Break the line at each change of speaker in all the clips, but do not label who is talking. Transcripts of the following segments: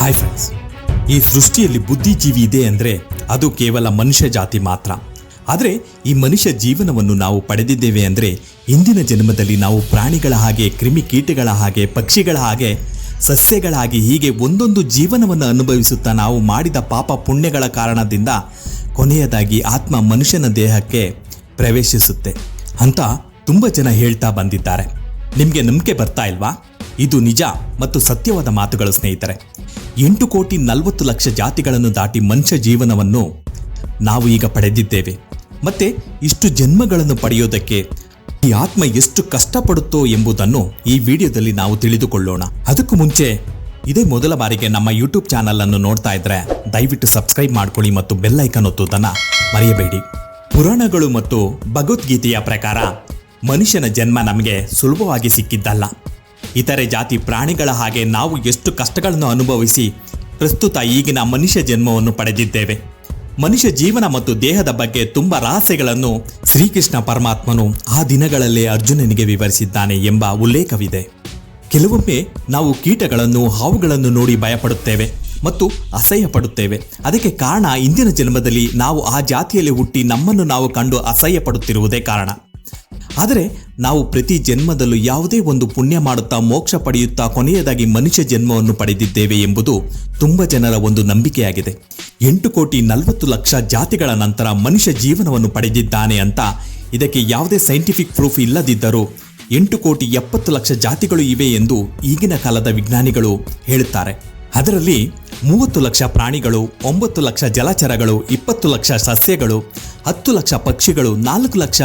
Hi friends ಈ ಸೃಷ್ಟಿಯಲ್ಲಿ ಬುದ್ಧಿಜೀವಿ ಇದೆ ಅಂದರೆ ಅದು ಕೇವಲ ಮನುಷ್ಯ ಜಾತಿ ಮಾತ್ರ. ಆದರೆ ಈ ಮನುಷ್ಯ ಜೀವನವನ್ನು ನಾವು ಪಡೆದಿದ್ದೇವೆ ಅಂದರೆ ಇಂದಿನ ಜನ್ಮದಲ್ಲಿ ನಾವು ಪ್ರಾಣಿಗಳ ಹಾಗೆ ಕ್ರಿಮಿಕೀಟಗಳ ಹಾಗೆ, ಪಕ್ಷಿಗಳ ಹಾಗೆ ಸಸ್ಯಗಳಾಗಿ ಹೀಗೆ ಒಂದೊಂದು ಜೀವನವನ್ನು ಅನುಭವಿಸುತ್ತಾ ನಾವು ಮಾಡಿದ ಪಾಪ ಪುಣ್ಯಗಳ ಕಾರಣದಿಂದ ಕೊನೆಯದಾಗಿ ಆತ್ಮ ಮನುಷ್ಯನ ದೇಹಕ್ಕೆ ಪ್ರವೇಶಿಸುತ್ತೆ ಅಂತ ತುಂಬ ಜನ ಹೇಳ್ತಾ ಬಂದಿದ್ದಾರೆ. ನಿಮಗೆ ನಂಬಿಕೆ ಬರ್ತಾ ಇಲ್ವಾ? ಇದು ನಿಜ ಮತ್ತು ಸತ್ಯವಾದ ಮಾತುಗಳು ಸ್ನೇಹಿತರೆ. ಎಂಟು ಕೋಟಿ ನಲವತ್ತು ಲಕ್ಷ ಜಾತಿಗಳನ್ನು ದಾಟಿ ಮನುಷ್ಯ ಜೀವನವನ್ನು ನಾವು ಈಗ ಪಡೆದಿದ್ದೇವೆ. ಮತ್ತೆ ಇಷ್ಟು ಜನ್ಮಗಳನ್ನು ಪಡೆಯೋದಕ್ಕೆ ಈ ಆತ್ಮ ಎಷ್ಟು ಕಷ್ಟಪಡುತ್ತೋ ಎಂಬುದನ್ನು ಈ ವಿಡಿಯೋದಲ್ಲಿ ನಾವು ತಿಳಿದುಕೊಳ್ಳೋಣ. ಅದಕ್ಕೂ ಮುಂಚೆ ಇದೇ ಮೊದಲ ಬಾರಿಗೆ ನಮ್ಮ ಯೂಟ್ಯೂಬ್ ಚಾನಲ್ ಅನ್ನು ನೋಡ್ತಾ ಇದ್ರೆ ದಯವಿಟ್ಟು ಸಬ್ಸ್ಕ್ರೈಬ್ ಮಾಡ್ಕೊಳ್ಳಿ ಮತ್ತು ಬೆಲ್ ಐಕನ್ ಒತ್ತುವುದನ್ನ ಮರೆಯಬೇಡಿ. ಪುರಾಣಗಳು ಮತ್ತು ಭಗವದ್ಗೀತೆಯ ಪ್ರಕಾರ ಮನುಷ್ಯನ ಜನ್ಮ ನಮಗೆ ಸುಲಭವಾಗಿ ಸಿಕ್ಕಿದ್ದಲ್ಲ. ಇತರೆ ಜಾತಿ ಪ್ರಾಣಿಗಳ ಹಾಗೆ ನಾವು ಎಷ್ಟು ಕಷ್ಟಗಳನ್ನು ಅನುಭವಿಸಿ ಪ್ರಸ್ತುತ ಈಗಿನ ಮನುಷ್ಯ ಜನ್ಮವನ್ನು ಪಡೆದಿದ್ದೇವೆ. ಮನುಷ್ಯ ಜೀವನ ಮತ್ತು ದೇಹದ ಬಗ್ಗೆ ತುಂಬ ರಹಸ್ಯಗಳನ್ನು ಶ್ರೀಕೃಷ್ಣ ಪರಮಾತ್ಮನು ಆ ದಿನಗಳಲ್ಲೇ ಅರ್ಜುನನಿಗೆ ವಿವರಿಸಿದ್ದಾನೆ ಎಂಬ ಉಲ್ಲೇಖವಿದೆ. ಕೆಲವೊಮ್ಮೆ ನಾವು ಕೀಟಗಳನ್ನು, ಹಾವುಗಳನ್ನು ನೋಡಿ ಭಯಪಡುತ್ತೇವೆ ಮತ್ತು ಅಸಹ್ಯ ಪಡುತ್ತೇವೆ ಅದಕ್ಕೆ ಕಾರಣ ಇಂದಿನ ಜನ್ಮದಲ್ಲಿ ನಾವು ಆ ಜಾತಿಯಲ್ಲಿ ಹುಟ್ಟಿ ನಮ್ಮನ್ನು ನಾವು ಕಂಡು ಅಸಹ್ಯ ಪಡುತ್ತಿರುವುದೇ ಕಾರಣ. ಆದರೆ ನಾವು ಪ್ರತಿ ಜನ್ಮದಲ್ಲೂ ಯಾವುದೇ ಒಂದು ಪುಣ್ಯ ಮಾಡುತ್ತಾ ಮೋಕ್ಷ ಪಡೆಯುತ್ತಾ ಕೊನೆಯದಾಗಿ ಮನುಷ್ಯ ಜನ್ಮವನ್ನು ಪಡೆದಿದ್ದೇವೆ ಎಂಬುದು ತುಂಬ ಜನರ ಒಂದು ನಂಬಿಕೆಯಾಗಿದೆ. ಎಂಟು ಕೋಟಿ ನಲವತ್ತು ಲಕ್ಷ ಜಾತಿಗಳ ನಂತರ ಮನುಷ್ಯ ಜೀವನವನ್ನು ಪಡೆದಿದ್ದಾನೆ ಅಂತ ಇದಕ್ಕೆ ಯಾವುದೇ ಸೈಂಟಿಫಿಕ್ ಪ್ರೂಫ್ ಇಲ್ಲದಿದ್ದರೂ ಎಂಟು ಕೋಟಿ ಎಪ್ಪತ್ತು ಲಕ್ಷ ಜಾತಿಗಳು ಇವೆ ಎಂದು ಈಗಿನ ಕಾಲದ ವಿಜ್ಞಾನಿಗಳು ಹೇಳುತ್ತಾರೆ. ಅದರಲ್ಲಿ ಮೂವತ್ತು ಲಕ್ಷ ಪ್ರಾಣಿಗಳು, ಒಂಬತ್ತು ಲಕ್ಷ ಜಲಚರಗಳು, ಇಪ್ಪತ್ತು ಲಕ್ಷ ಸಸ್ಯಗಳು, ಹತ್ತು ಲಕ್ಷ ಪಕ್ಷಿಗಳು, ನಾಲ್ಕು ಲಕ್ಷ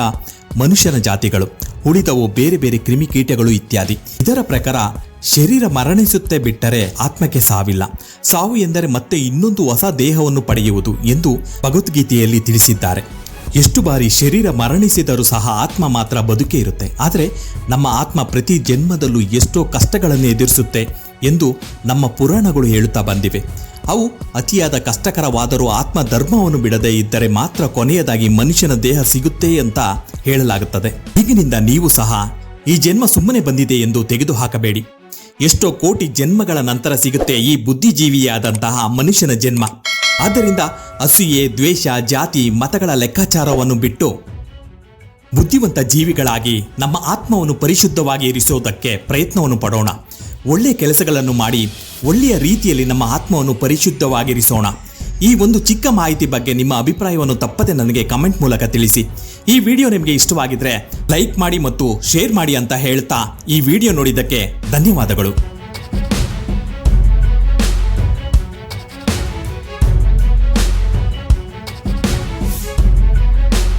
ಮನುಷ್ಯನ ಜಾತಿಗಳು, ಉಳಿದವು ಬೇರೆ ಬೇರೆ ಕ್ರಿಮಿಕೀಟಗಳು ಇತ್ಯಾದಿ. ಇದರ ಪ್ರಕಾರ ಶರೀರ ಮರಣಿಸುತ್ತೆ ಬಿಟ್ಟರೆ ಆತ್ಮಕ್ಕೆ ಸಾವಿಲ್ಲ. ಸಾವು ಎಂದರೆ ಮತ್ತೆ ಇನ್ನೊಂದು ಹೊಸ ದೇಹವನ್ನು ಪಡೆಯುವುದು ಎಂದು ಭಗವದ್ಗೀತೆಯಲ್ಲಿ ತಿಳಿಸಿದ್ದಾರೆ. ಎಷ್ಟು ಬಾರಿ ಶರೀರ ಮರಣಿಸಿದರೂ ಸಹ ಆತ್ಮ ಮಾತ್ರ ಬದುಕೇ ಇರುತ್ತೆ. ಆದರೆ ನಮ್ಮ ಆತ್ಮ ಪ್ರತಿ ಜನ್ಮದಲ್ಲೂ ಎಷ್ಟೋ ಕಷ್ಟಗಳನ್ನು ಎದುರಿಸುತ್ತೆ ಎಂದು ನಮ್ಮ ಪುರಾಣಗಳು ಹೇಳುತ್ತಾ ಬಂದಿವೆ. ಅವು ಅತಿಯಾದ ಕಷ್ಟಕರವಾದರೂ ಆತ್ಮ ಧರ್ಮವನ್ನು ಬಿಡದೇ ಇದ್ದರೆ ಮಾತ್ರ ಕೊನೆಯದಾಗಿ ಮನುಷ್ಯನ ದೇಹ ಸಿಗುತ್ತೆ ಅಂತ ಹೇಳಲಾಗುತ್ತದೆ. ಈಗಿನಿಂದ ನೀವು ಸಹ ಈ ಜನ್ಮ ಸುಮ್ಮನೆ ಬಂದಿದೆ ಎಂದು ತೆಗೆದುಹಾಕಬೇಡಿ. ಎಷ್ಟೋ ಕೋಟಿ ಜನ್ಮಗಳ ನಂತರ ಸಿಗುತ್ತೆ ಈ ಬುದ್ಧಿಜೀವಿಯಾದಂತಹ ಮನುಷ್ಯನ ಜನ್ಮ. ಆದ್ದರಿಂದ ಅಸೂಯೆ, ದ್ವೇಷ, ಜಾತಿ, ಮತಗಳ ಲೆಕ್ಕಾಚಾರವನ್ನು ಬಿಟ್ಟು ಬುದ್ಧಿವಂತ ಜೀವಿಗಳಾಗಿ ನಮ್ಮ ಆತ್ಮವನ್ನು ಪರಿಶುದ್ಧವಾಗಿ ಇರಿಸೋದಕ್ಕೆ ಪ್ರಯತ್ನವನ್ನು ಪಡೋಣ. ಒಳ್ಳೆಯ ಕೆಲಸಗಳನ್ನು ಮಾಡಿ ಒಳ್ಳೆಯ ರೀತಿಯಲ್ಲಿ ನಮ್ಮ ಆತ್ಮವನ್ನು ಪರಿಶುದ್ಧವಾಗಿರಿಸೋಣ. ಈ ಒಂದು ಚಿಕ್ಕ ಮಾಹಿತಿ ಬಗ್ಗೆ ನಿಮ್ಮ ಅಭಿಪ್ರಾಯವನ್ನು ತಪ್ಪದೆ ನನಗೆ ಕಮೆಂಟ್ ಮೂಲಕ ತಿಳಿಸಿ. ಈ ವಿಡಿಯೋ ನಿಮಗೆ ಇಷ್ಟವಾಗಿದ್ರೆ ಲೈಕ್ ಮಾಡಿ ಮತ್ತು ಶೇರ್ ಮಾಡಿ ಅಂತ ಹೇಳ್ತಾ ಈ ವಿಡಿಯೋ ನೋಡಿದ್ದಕ್ಕೆ ಧನ್ಯವಾದಗಳು.